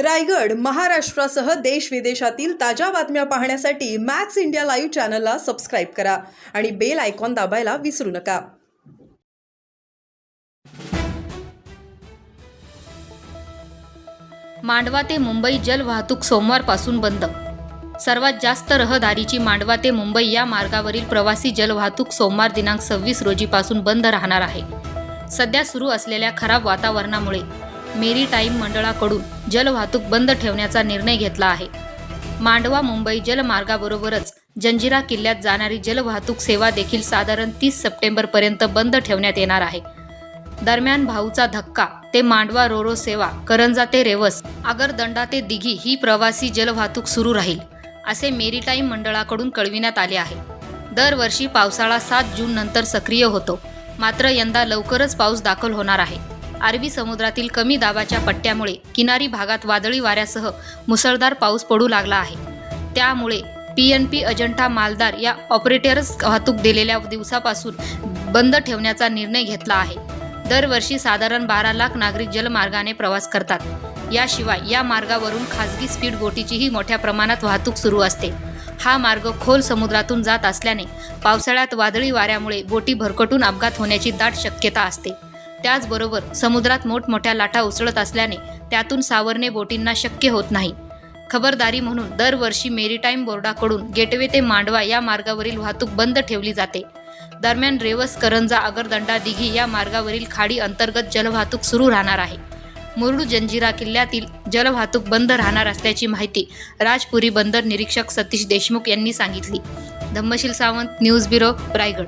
रायगड महाराष्ट्रासह देश विदेशातील ताज्या बातम्या पाहण्यासाठी मॅक्स इंडिया लाईव्ह चॅनलला सबस्क्राईब करा आणि बेल आयकॉन दाबायला विसरू नका. मांडवा ते मुंबई जल वाहतूक सोमवारपासून बंद. सर्वात जास्त रहदारीची मांडवा ते मुंबई या मार्गावरील प्रवासी जलवाहतूक सोमवार दिनांक सव्वीस रोजीपासून बंद राहणार आहे. सध्या सुरू असलेल्या खराब वातावरणामुळे मेरी टाईम मंडळाकडून जलवाहतूक बंद ठेवण्याचा निर्णय घेतला आहे. मांडवा मुंबई जलमार्गाबरोबरच जंजिरा किल्ल्यात जाणारी जलवाहतूक सेवा देखील साधारण तीस सप्टेंबरपर्यंत बंद ठेवण्यात येणार आहे. दरम्यान भाऊचा धक्का ते मांडवा रोरो सेवा करंजा ते रेवस आगरदंडा ते दिघी ही प्रवासी जलवाहतूक सुरू राहील असे मेरीटाईम मंडळाकडून कळविण्यात आले आहे. दरवर्षी पावसाळा सात जून नंतर सक्रिय होतो. मात्र यंदा लवकरच पाऊस दाखल होणार आहे. अरबी समुद्रातील कमी दाबाच्या पट्ट्यामुळे किनारी भागात वादळी वाऱ्यासह मुसळधार पाऊस पडू लागला आहे. त्यामुळे पी एन पी अजंठा मालदार या ऑपरेटर्स वाहतूक दिलेल्या दिवसापासून बंद ठेवण्याचा निर्णय घेतला आहे. दरवर्षी साधारण बारा लाख नागरिक जलमार्गाने प्रवास करतात. याशिवाय या मार्गावरून खाजगी स्पीड बोटीचीही मोठ्या प्रमाणात वाहतूक सुरू असते. हा मार्ग खोल समुद्रातून जात असल्याने पावसाळ्यात वादळी वाऱ्यामुळे बोटी भरकटून अपघात होण्याची दाट शक्यता असते. त्याचबरोबर समुद्रात मोठमोठ्या लाटा उसळत असल्याने त्यातून सावरणे बोटींना शक्य होत नाही. खबरदारी म्हणून दरवर्षी मेरीटाईम बोर्डाकडून गेटवे ते मांडवा या मार्गावरील वाहतूक बंद ठेवली जाते. दरम्यान रेवस करंजा अगरदंडा दिघी या मार्गावरील खाडी अंतर्गत जलवाहतूक सुरू राहणार आहे. मुरुड जंजिरा किल्ल्यातील जलवाहतूक बंद राहणार असल्याची माहिती राजपुरी बंदर निरीक्षक सतीश देशमुख यांनी सांगितली. Dhammasheel Sawant news bureau Raigad.